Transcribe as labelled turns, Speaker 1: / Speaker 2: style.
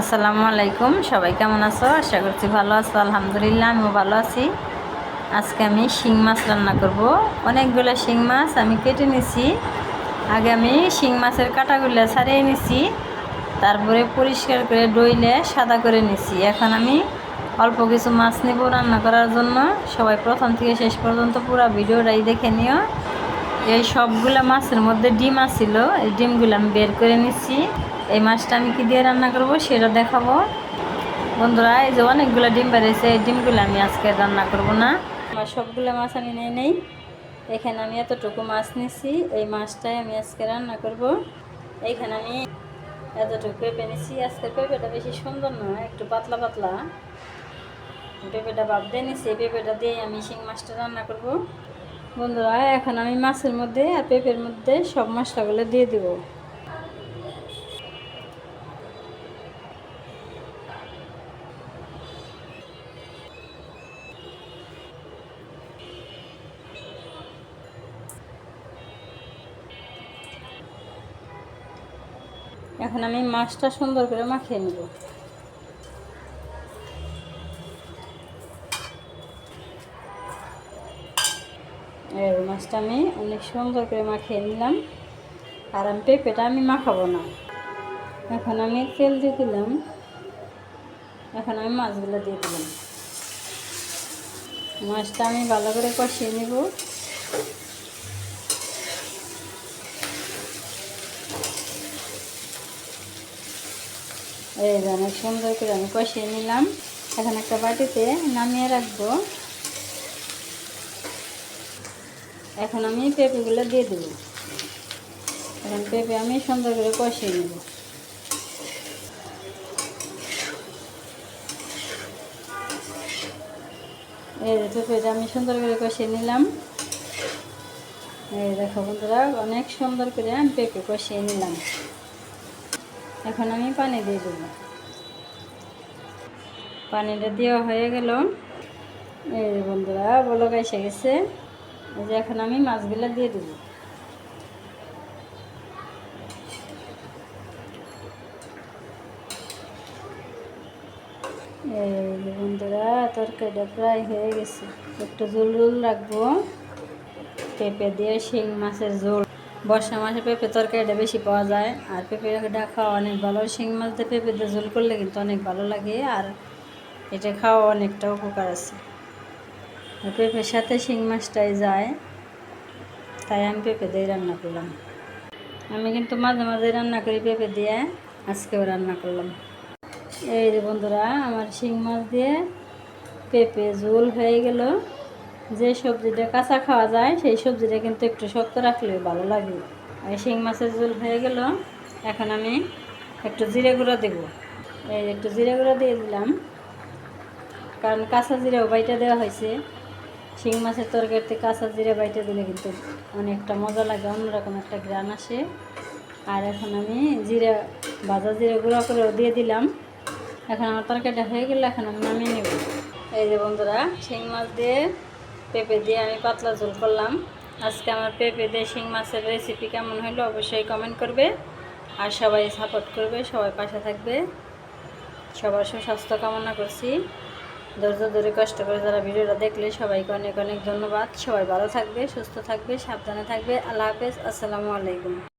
Speaker 1: আসসালামু আলাইকুম। সবাই কেমন আছো? আশা করছি ভালো আছো। আলহামদুলিল্লাহ, আমিও ভালো আছি। আজকে আমি শিং মাছ রান্না করব। অনেকগুলো শিং মাছ আমি কেটে নিছি। আগে আমি শিং মাছের কাটাগুলো ছাড়িয়ে নিছি। তারপরে পরিষ্কার করে ডইলে সাদা করে নিছি। এখন আমি অল্প কিছু মাছ নেব রান্না করার জন্য। সবাই প্রথম থেকে শেষ পর্যন্ত পুরো ভিডিওটাই দেখে নিও। এই সবগুলো মাছের মধ্যে ডিম আসছিল এই ডিমগুলো আমি বের করে নিচ্ছি এই মাছটা আমি কি দিয়ে রান্না করব সেটা দেখাবো। বন্ধুরা, এই যে অনেকগুলো ডিম বেরিয়েছে এই ডিমগুলো আমি আজকে রান্না করব না। আমার সবগুলো মাছ আমি নিয়ে নেই। এখানে আমি এতটুকু মাছ নিছি, এই মাছটাই আমি আজকে রান্না করব। এইখানে আমি এতটুকু পেঁপে নিছি। আজকে পেঁপেটা বেশি সুন্দর নয় একটু পাতলা পাতলা। পেঁপেটা বাদ দিয়ে নিছি পেঁপেটা দিয়ে আমি শিং মাছটা রান্না করব। বন্ধুরা, এখন আমি মাছের মধ্যে আর পেঁপের মধ্যে সব মশলাগুলো দিয়ে দিব। এখন আমি মাছটা সুন্দর করে মাখিয়ে নেব। এই মাছটা আমি অনেক সুন্দর করে মাখিয়ে নিলাম। আর আমি পেঁপেটা আমি মাখাবো না। এখন আমি তেল দিয়ে দিলাম। এখন আমি মাছগুলো দিয়ে দিলাম। মাছটা আমি ভালো করে কষিয়ে নেব। এই যে অনেক সুন্দর করে আমি কষিয়ে নিলাম। এখন একটা বাটিতে নামিয়ে রাখব। এখন আমি পেঁপেগুলো দিয়ে দেবো। এখন পেঁপে আমি সুন্দর করে কষিয়ে নেব। এই যে পেঁপেটা আমি সুন্দর করে কষিয়ে নিলাম। এই দেখো বন্ধুরা, অনেক সুন্দর করে আমি পেঁপে কষিয়ে নিলাম। এখন আমি পানি দিয়ে দেব। পানিটা দেওয়া হয়ে গেল। এই বন্ধুরা, বলক এসে গেছে। এই যে এখন আমি মাছগুলো দিয়ে দেব। এই বন্ধুরা, তরকারিটা প্রায় হয়ে গেছে। একটু ঝোল ঝোল রাখব। পেঁপে দিয়ে শিং মাছের ঝোল। বর্ষা মাসে পেঁপে তরকারিটা বেশি পাওয়া যায়। আর পেঁপেটা খাওয়া অনেক ভালো। শিং মাছ দিয়ে পেঁপে দিয়ে ঝোল করলে কিন্তু অনেক ভালো লাগে। আর এটা খাওয়া অনেকটা উপকার আছে। পেঁপের সাথে শিং মাছটাই যায়। তাই আমি পেঁপে দিয়ে রান্না করলাম। আমি কিন্তু মাঝে মাঝে রান্না করি পেঁপে দিয়ে। আজকেও রান্না করলাম। এই যে বন্ধুরা, আমার শিং মাছ দিয়ে পেঁপে ঝোল হয়ে গেল। যে সবজিটা কাঁচা খাওয়া যায়, সেই সবজিটা কিন্তু একটু শক্ত রাখলে ভালো লাগে। এই শিং মাছের ঝোল হয়ে গেল। এখন আমি একটু জিরে গুঁড়ো দেবো। এই একটু জিরে গুঁড়ো দিয়ে দিলাম। কারণ কাঁচা জিরেও বাইটা দেওয়া হয়েছে। শিং মাছের তরকারিতে কাঁচা জিরে বাইটা দিলে কিন্তু অনেকটা মজা লাগে, অন্যরকম একটা গ্রান আসে। আর এখন আমি জিরে, ভাজা জিরে গুঁড়ো করেও দিয়ে দিলাম। এখন আমার তরকারিটা হয়ে গেলে এখন আমি নামিয়ে নেব। এই যে বন্ধুরা, শিং মাছ দিয়ে পেঁপে দিয়ে আমি পাতলা ঝোল করলাম। আজকে আমার পেঁপে দিয়ে শিং মাছের রেসিপি কেমন হলো অবশ্যই কমেন্ট করবে। আর সবাই সাপোর্ট করবে, সবাই পাশে থাকবে। সবার সুস্বাস্থ্য কামনা করছি। ধৈর্য ধরে কষ্ট করে যারা ভিডিওটা দেখলে সবাইকে অনেক অনেক ধন্যবাদ। সবাই ভালো থাকবে, সুস্থ থাকবে, সাবধানে থাকবে। আল্লাহ হাফেজ, আসসালামু আলাইকুম।